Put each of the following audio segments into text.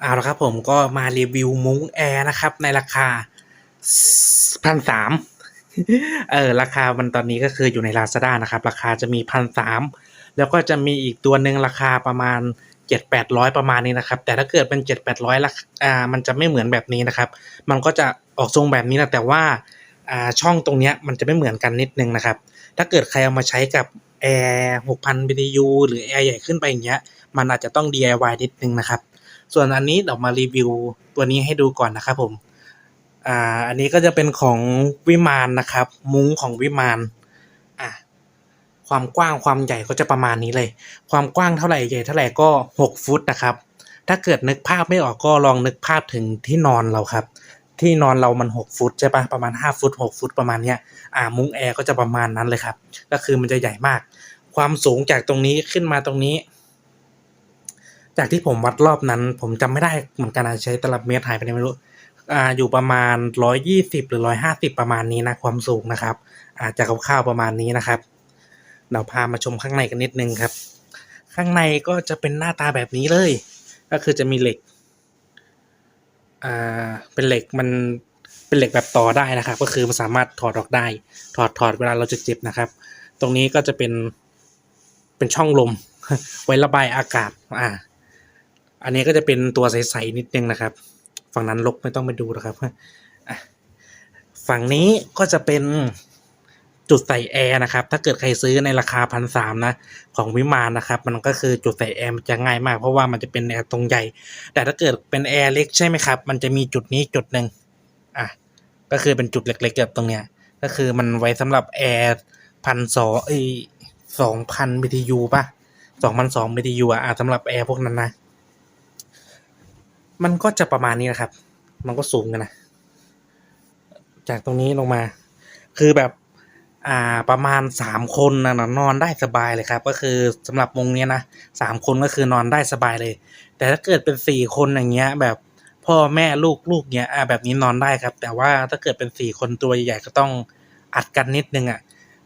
เอาละครับผมก็มารีวิวมุ้งแอร์นะครับ ในราคาพันสามเออราคามันตอนนี้ก็คืออยู่ใน Lazada นะครับ ราคาจะมีพันสามแล้วก็จะมีอีกตัวหนึ่งราคาประมาณเจ็ดแปดร้อยประมาณนี้นะครับ แต่ถ้าเกิดเป็นเจ็ดแปดร้อยละอ่ามันจะไม่เหมือนแบบนี้นะครับ มันก็จะออกทรงแบบนี้นะแต่ว่าอ่าช่องตรงเนี้ยมันจะไม่เหมือนกันนิดนึงนะครับ ถ้าเกิดใครเอามาใช้กับแอร์หกพัน BTU หรือแอร์ใหญ่ขึ้นไปอย่างเงี้ยมันอาจจะต้อง DIY นิดนึงนะครับ ส่วนอันนี้เดี๋ยวมารีวิวตัวนี้ให้ดูก่อนนะครับผมอ่าอันนี้ก็จะเป็นของวิมานนะครับ มุ้งของวิมานอะความกว้างความใหญ่ก็จะประมาณนี้เลย ความกว้างเท่าไหร่ใหญ่เท่าไหร่ก็หกฟุตนะครับ ถ้าเกิดนึกภาพไม่ออกก็ลองนึกภาพถึงที่นอนเราครับ ที่นอนเรามันหกฟุตใช่ปะประมาณห้าฟุตหกฟุตประมาณเนี้ยอ่ามุ้งแอร์ก็จะประมาณนั้นเลยครับ ก็คือมันจะใหญ่มาก ความสูงจากตรงนี้ขึ้นมาตรงนี้ จากที่ผมวัดรอบนั้น ผมจำไม่ได้เหมือนกันนะใช้ตลับเมตรหายไปไหนไม่รู้อ่าอยู่ประมาณร้อยยี่สิบหรือร้อยห้าสิบประมาณนี้นะความสูงนะครับอาจจะคร่าวๆประมาณนี้นะครับเราพามาชมข้างในกันนิดนึงครับ ข้างในก็จะเป็นหน้าตาแบบนี้เลย ก็คือจะมีเหล็กอ่าเป็นเหล็กมันเป็นเหล็กแบบต่อได้นะครับ ก็คือมันสามารถถอดออกได้ ถอดถอดเวลาเราจะเจ็บนะครับ ตรงนี้ก็จะเป็นเป็นช่องลมไว้ระบายอากาศอ่า อันนี้ก็จะเป็นตัวใสๆนิดนึงนะครับ ฝั่งนั้นลกไม่ต้องไปดูนะครับฝั่งนี้ก็จะเป็นจุดใส่แอร์นะครับ ถ้าเกิดใครซื้อในราคาพันสามนะ ของวิมานนะครับ มันก็คือจุดใส่แอร์มันจะง่ายมาก เพราะว่ามันจะเป็นแอร์ตรงใหญ่ แต่ถ้าเกิดเป็นแอร์เล็กใช่ไหมครับ มันจะมีจุดนี้จุดหนึ่งอะ ก็คือเป็นจุดเล็กๆแบบตรงเนี้ย ก็คือมันไว้สำหรับแอร์พันสองเอ้สองพัน BTU ป่ะสองพันสอง BTU อะอะสำหรับแอร์พวกนั้นนะ มันก็จะประมาณนี้นะครับ มันก็สูงกันนะ จากตรงนี้ลงมา คือแบบ อ่า ประมาณสามคนนะนอนได้สบายเลยครับ ก็คือสำหรับวงเนี้ยนะสามคนก็คือนอนได้สบายเลย แต่ถ้าเกิดเป็นสี่คนอย่างเงี้ย แบบพ่อแม่ลูกลูกเนี้ย อ่า แบบนี้นอนได้ครับ แต่ว่าถ้าเกิดเป็นสี่คนตัวใหญ่ก็ต้องอัดกันนิดนึงอะ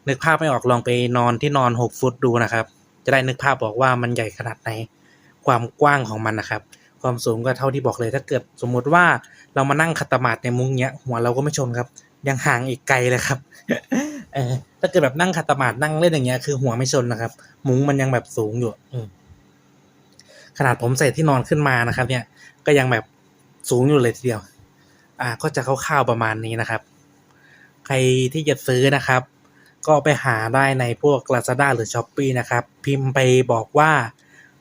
นึกภาพไม่ออกลองไปนอนที่นอนหกฟุตดูนะครับ จะได้นึกภาพบอกว่ามันใหญ่ขนาดไหน ความกว้างของมันนะครับ ความสูงก็เท่าที่บอกเลยถ้าเกิดสมมุติว่าเรามานั่งขัดสมาธิในมุ้งเนี้ยหัวเราก็ไม่ชนครับ ยังห่างอีกไกลเลยครับเออถ้าเกิดแบบนั่งขัดสมาธินั่งเล่นอย่างเงี้ยคือหัวไม่ชนนะครับ มุ้งมันยังแบบสูงอยู่อืขนาดผมใส่ที่นอนขึ้นมานะครับ เนี่ยก็ยังแบบสูงอยู่เลยทีเดียว อ่า ก็จะคร่าวๆประมาณนี้นะครับ ใครที่จะซื้อนะครับ ก็ไปหาได้ในพวก Lazada หรือ s h อ p e e นะครับ พิมพ์ไปบอกว่า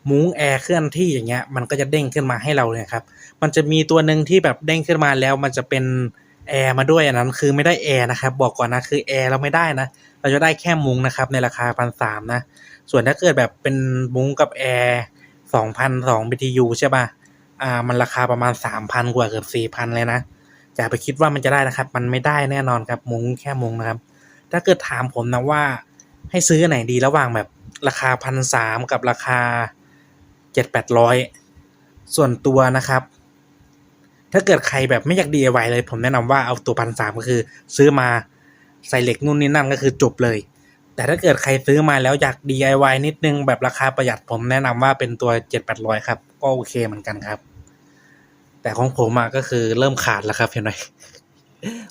มุ้งแอร์เคลื่อนที่อย่างเงี้ยมันก็จะเด้งขึ้นมาให้เราเลยครับ มันจะมีตัวหนึ่งที่แบบเด้งขึ้นมาแล้วมันจะเป็นแอร์มาด้วยอันนั้นคือไม่ได้แอร์นะครับบอกก่อนนะคือแอร์เราไม่ได้นะ เราจะได้แค่มุ้งนะครับในราคาพันสามนะ ส่วนถ้าเกิดแบบเป็นมุ้งกับแอร์สองพันสอง BTU ใช่ป่ะอ่ามันราคาประมาณสามพันกว่าเกือบสี่พันเลยนะอย่าไปคิดว่ามันจะได้นะครับ มันไม่ได้แน่นอนครับมุ้งแค่มุ้งนะครับ ถ้าเกิดถามผมนะว่าให้ซื้อไหนดีระหว่างแบบราคาพันสามกับราคา เจ็ดแปดร้อยส่วนตัวนะครับ ถ้าเกิดใครแบบไม่อยาก DIY เลย ผมแนะนำว่าเอาตัวพันสามก็คือ ซื้อมาใส่เหล็กนู่นนี่นั่นก็คือจบเลย แต่ถ้าเกิดใครซื้อมาแล้วอยาก DIY นิดนึงแบบราคาประหยัดผมแนะนำว่าเป็นตัวเจ็ดแปดร้อยครับ ก็โอเคเหมือนกันครับ แต่ของผมอะก็คือเริ่มขาดแล้วครับเห็นไหม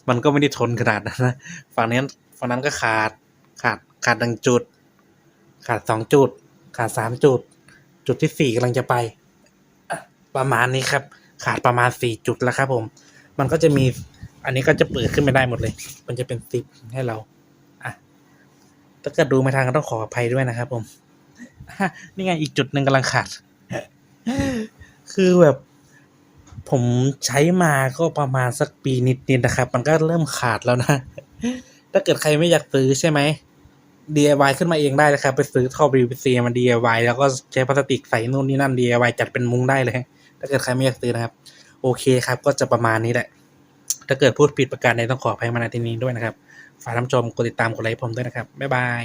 มันก็ไม่ได้ทนขนาดนั้นนะฝั่งนี้ฝั่งนั้นก็ขาดขาดขาดหนึ่งจุด ขาดสองจุด ขาดสามจุด จุดที่สี่กำลังจะไปอะประมาณนี้ครับ ขาดประมาณสี่จุดแล้วครับ ผม มันก็จะมี อันนี้ก็จะเปิดขึ้นไม่ได้หมดเลย มันจะเป็นซิปให้เราอะถ้าเกิดดูไม่ทันก็ต้องขออภัยด้วยนะครับ ผมอะนี่ไงอีกจุดหนึ่งกำลังขาด คือแบบผมใช้มาก็ประมาณสักปีนิดๆนะครับ มันก็เริ่มขาดแล้วนะ ถ้าเกิดใครไม่อยากซื้อใช่ไหม DIY ขึ้นมาเองได้นะครับ ไปซื้อท่อ PVC มา DIY แล้วก็ใช้พลาสติกใส่นู่นนี่นั่น DIY จัดเป็นมุ้งได้เลย ถ้าเกิดใครไม่อยากซื้อนะครับ โอเคครับ ก็จะประมาณนี้แหละ ถ้าเกิดพูดผิดประการใดต้องขออภัยมาณที่นี้ด้วยนะครับ ฝากท่านชมกดติดตามกดไลค์ผมด้วยนะครับ บ๊ายบาย